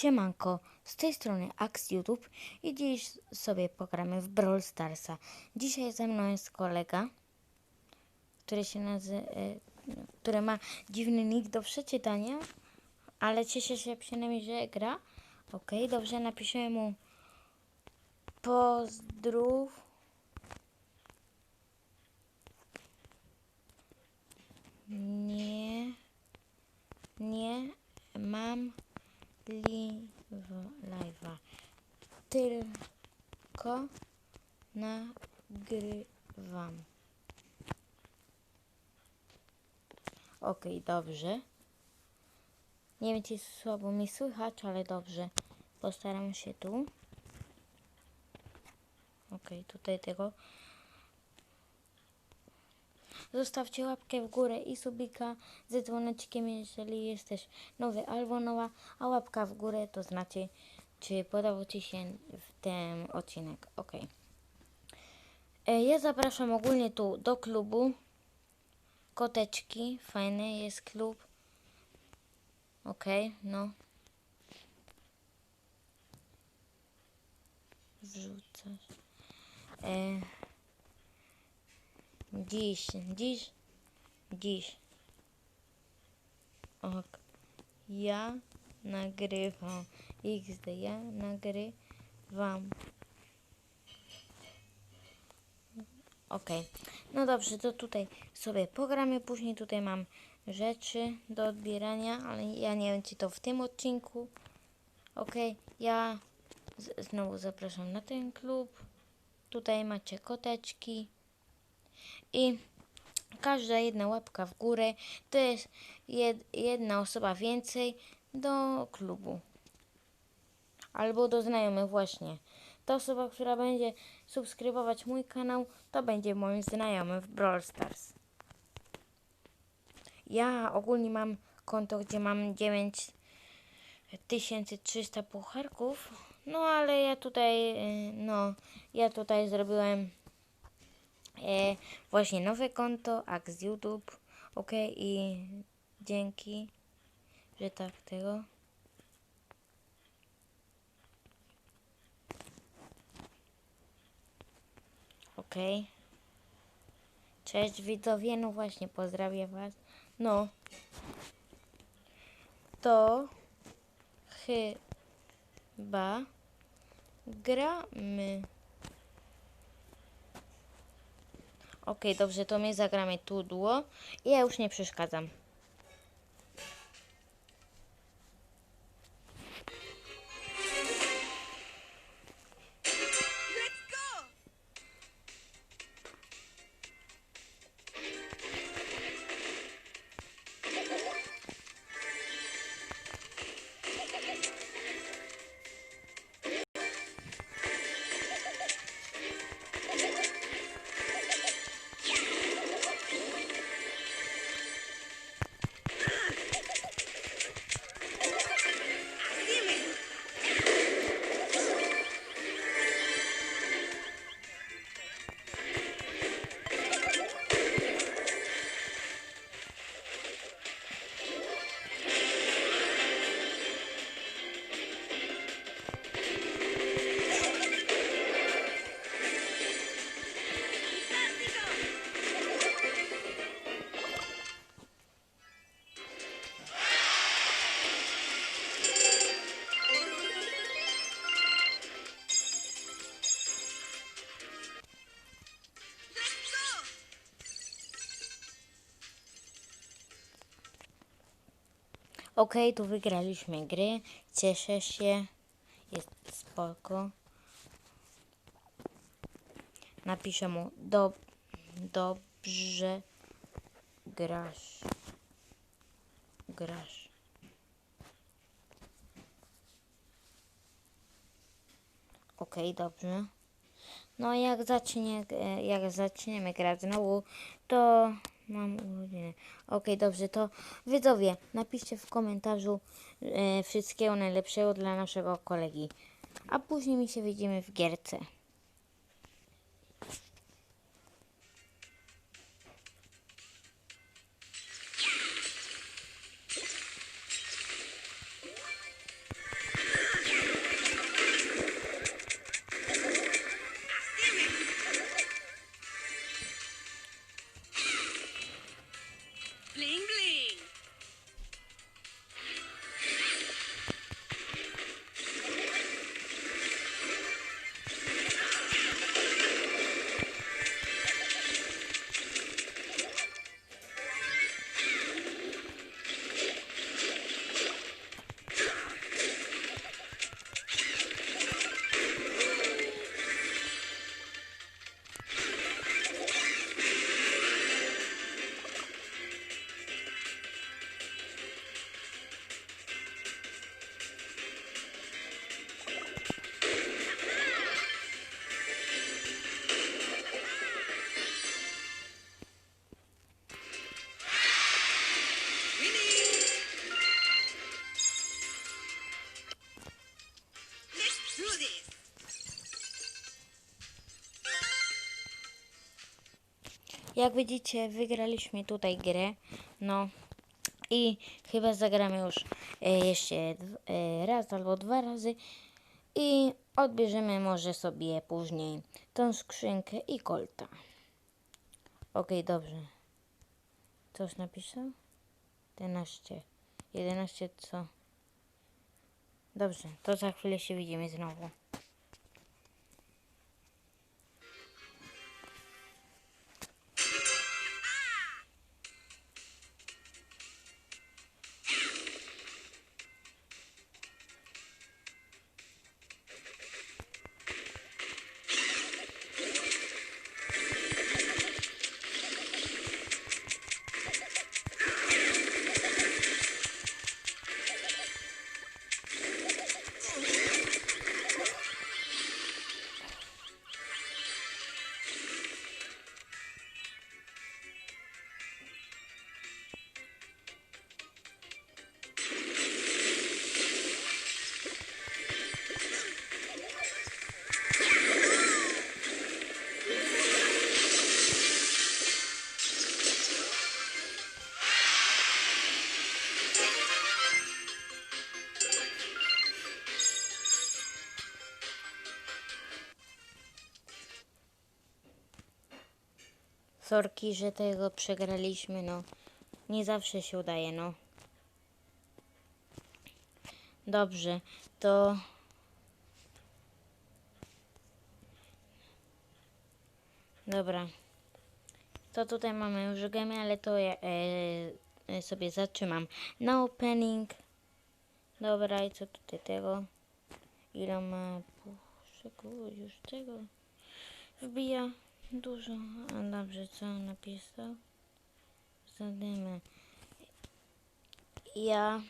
Siemanko, z tej strony Ax YouTube i dziś sobie pogramy w Brawl Starsa. Dzisiaj ze mną jest kolega, który się nazywa, który ma dziwny nick do przeczytania, ale cieszę się przynajmniej, że gra. Okej, dobrze, napiszę mu pozdrów. Nie, nie mam live'a. Tylko nagrywam. Okej, dobrze. Nie wiem, czy słabo mi słychać, ale dobrze. Postaram się tu. Okej, tutaj tego. Zostawcie łapkę w górę i subika ze dzwoneczkiem, jeżeli jesteś nowy albo nowa, a łapka w górę to znaczy, czy podobał Ci się ten odcinek. Ok. E, Ja zapraszam ogólnie tu do klubu. Koteczki, fajny jest klub. Ok, no. Wrzucasz. E, Dziś, dziś, dziś. Ok. Ja nagrywam. XD, ja nagrywam. Ok. No dobrze, to tutaj sobie pogramy. Później tutaj mam rzeczy do odbierania, ale ja nie wiem, czy to w tym odcinku. Ok. Ja znowu zapraszam na ten klub. Tutaj macie koteczki. I każda jedna łapka w górę to jest jed, jedna osoba więcej do klubu. Albo do znajomych właśnie. Ta osoba, która będzie subskrybować mój kanał, to będzie moim znajomym w Brawl Stars. Ja ogólnie mam konto, gdzie mam 9300 pucharków. No ale ja tutaj, y, no, ja tutaj zrobiłem e, właśnie nowe konto, Ax YouTube, ok, i dzięki, że tak tego. Ok. Cześć widzowie, no właśnie, pozdrawiam was. No. To chyba gramy. Okej, dobrze, to my zagramy tudło i ja już nie przeszkadzam. Okej, tu wygraliśmy gry. Cieszę się. Jest spoko. Napiszę mu do, dobrze grasz. Grasz. Okej, dobrze. No jak zacznie, e, jak zaczniemy grać znowu, to mam urodziny. Okej, dobrze, to widzowie, napiszcie w komentarzu e, wszystkiego najlepszego dla naszego kolegi. A później mi się widzimy w gierce. Jak widzicie, wygraliśmy tutaj grę. No i chyba zagramy już e, jeszcze e, raz albo dwa razy. I odbierzemy może sobie później tą skrzynkę i kolta. Okej, dobrze. Coś napisał? 11. 11 co? Dobrze, to za chwilę się widzimy znowu. Sorki, że tego przegraliśmy, no. Nie zawsze się udaje, no. Dobrze, to... Dobra. To tutaj mamy już gemy, ale to ja e, e, sobie zatrzymam na opening. Dobra, i co tutaj tego? Ile ma już tego? Wbija dużo. A dobrze, co on napisał? Zadymy. Ja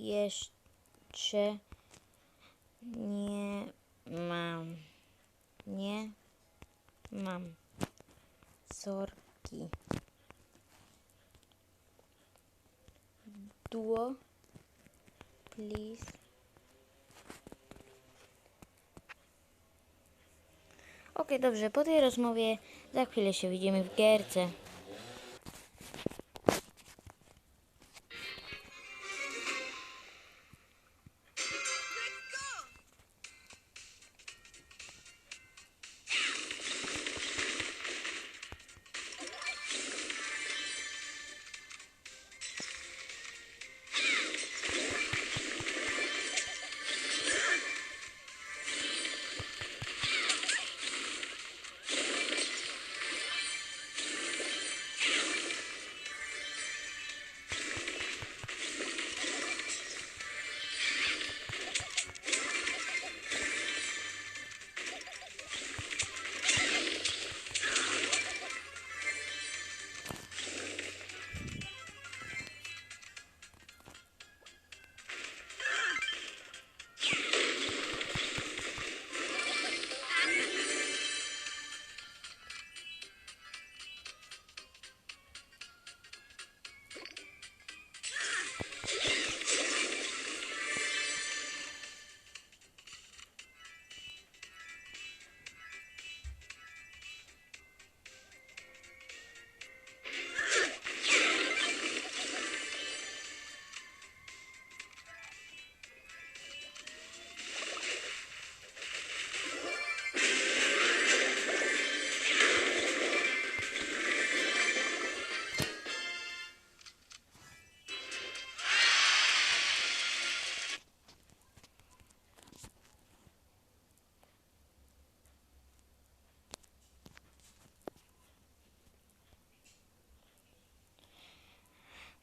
jeszcze nie mam. Nie mam. Sorki. Duo. Please. Okej, dobrze, po tej rozmowie za chwilę się widzimy w gierce.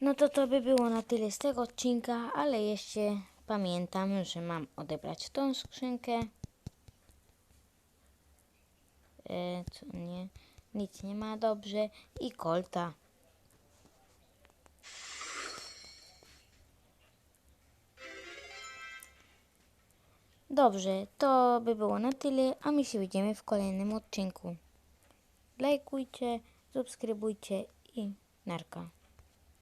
No to to by było na tyle z tego odcinka, ale jeszcze pamiętam, że mam odebrać tą skrzynkę. E, co nie, nic nie ma dobrze i kolta. Dobrze, to by było na tyle, a my się widzimy w kolejnym odcinku. Lajkujcie, subskrybujcie i narka.